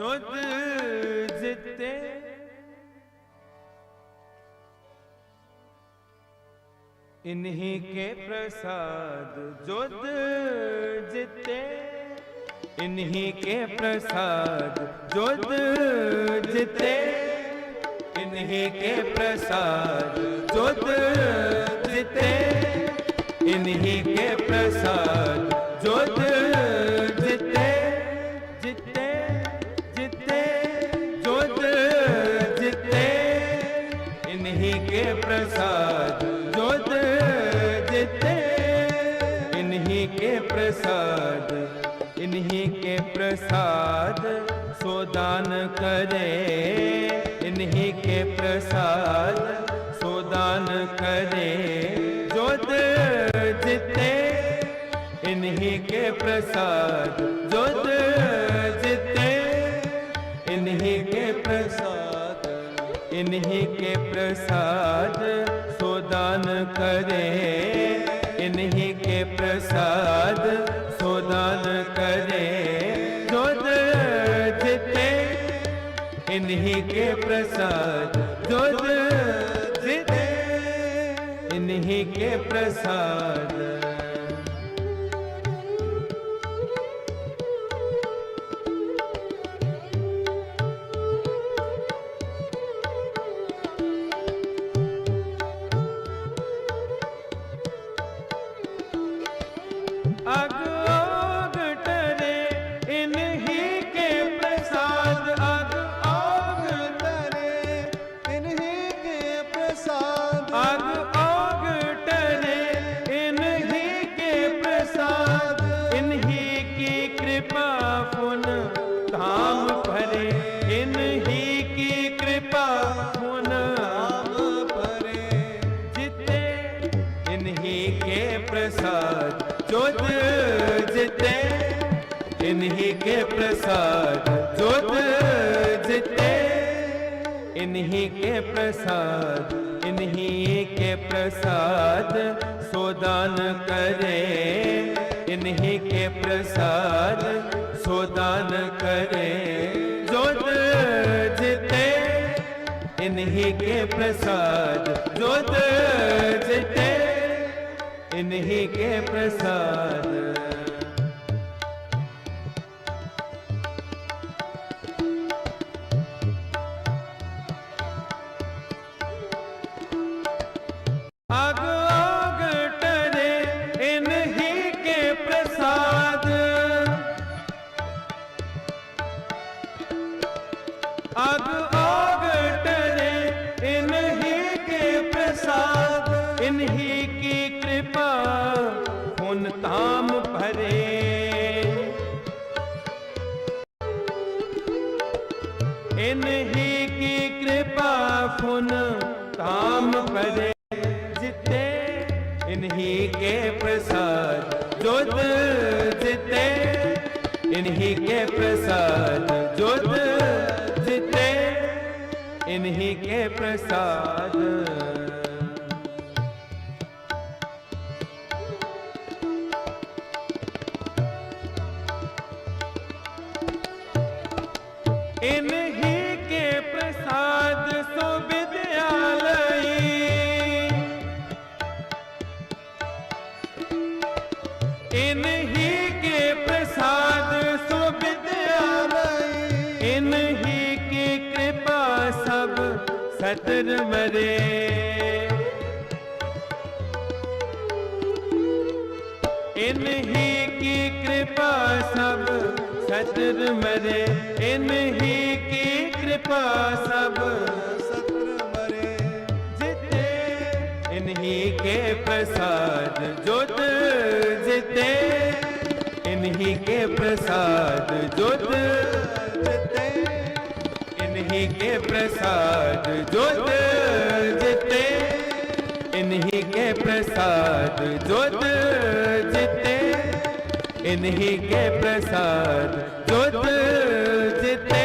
जुद जिते इन्हीं के प्रसाद जुद जिते इन्हीं के प्रसाद जुद जिते इन्हीं के प्रसाद जुद जिते इन्हीं के प्रसाद जुद इन्हीं के प्रसाद, इन्हीं के प्रसाद सोदान करे। इन्हीं के प्रसाद सोदान करे। जोत जिते, इन्हीं के प्रसाद। जोत जिते, इन्हीं के प्रसाद। इन्हीं के प्रसाद सोदान करे। इन्हीं के प्रसाद सोदान करे। दुध जिते, इन्हीं के प्रसाद। दुध जिते, इन्हीं के प्रसाद। इन्हीं के प्रसाद आग इन्हीं के प्रसाद आग इन्हीं के प्रसाद, इन्हीं की कृपा धाम भरे। प्रसाद, जोत जिते। इन्हीं के प्रसाद, इन्हीं के प्रसाद सोदान करे। इन्हीं के प्रसाद सोदान करे। जोत जिते, इन्हीं के प्रसाद जोत जिते। इन्हीं के प्रसाद इन्हीं की कृपा उन ताम भरे। इन्हीं की कृपा फुन ताम भरे। जिते इन्हीं के प्रसाद जोत जिते, इन्हीं के प्रसाद जोत जिते, इन्हीं के प्रसाद। सतर मरे। इन्हीं की कृपा सब सतर मरे। इन्हीं की कृपा सब सत्र मरे। जिते, इन्हीं के प्रसाद जोत जिते। इन्हीं के प्रसाद जिते इन्हीं के प्रसाद जोत जिते, इन्हीं के प्रसाद जोत जीते, इन्हीं के प्रसाद जोत जीते,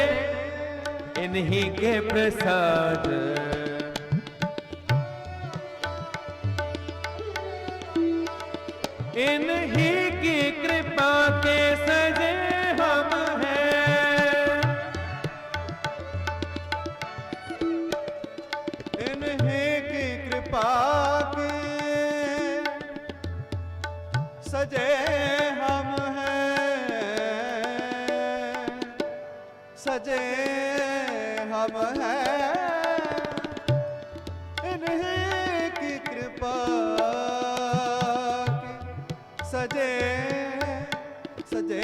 इन्हीं के प्रसाद। इन्हीं की कृपा के सजे सजे हम हैं सजे हम हैं इन्हीं की कृपा की सजे सजे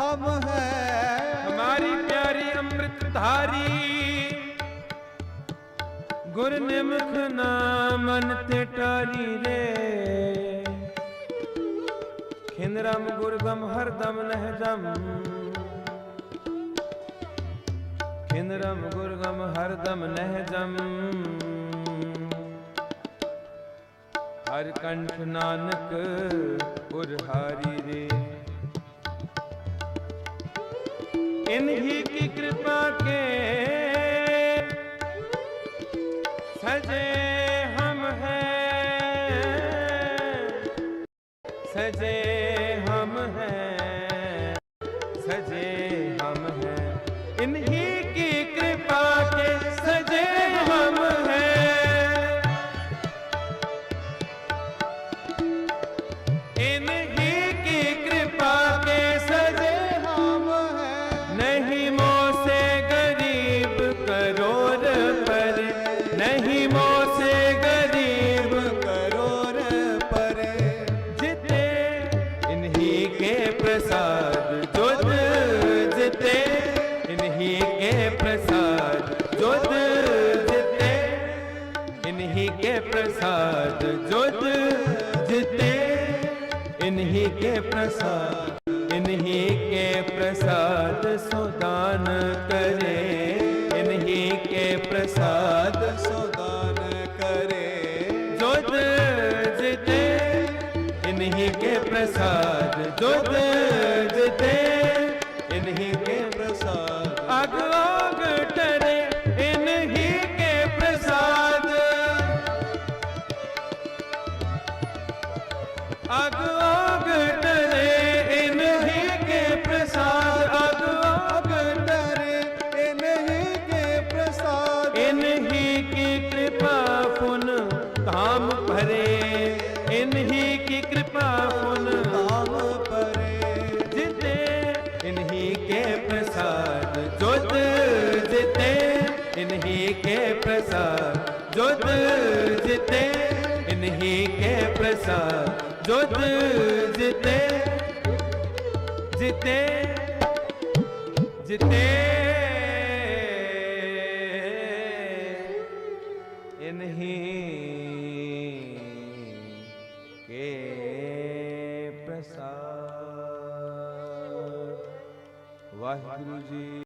हम हैं हमारी प्यारी ਗੁਰ ਨਿਮਖ ਨਾਮਨ ਤੇ ਟਾਰੀ ਰੇ। ਖਿੰਦਰਮ ਗੁਰਗਮ ਹਰ ਦਮ ਨਹਿ ਜਮ। ਖਿੰਦਰਮ ਗੁਰਗਮ ਹਰ ਦਮ ਨਹਿ ਜਮ। ਹਰ ਕੰਠ ਨਾਨਕ ਉਰ ਹਾਰੀ ਰੇ। ਇਨਹੀ ਕੀ ਕਿਰਪਾ ਕੇ सजे हम हैं सजे हम हैं प्रसाद जोत जिते इन्हीं के प्रसाद जोत जिते इन्हीं के प्रसाद जोत जिते इन्हीं के प्रसाद, इन्हीं के प्रसाद सुदान करे इन्हीं के प्रसाद जो जीते इन्हीं के प्रसाद जो जीते जीते जिते।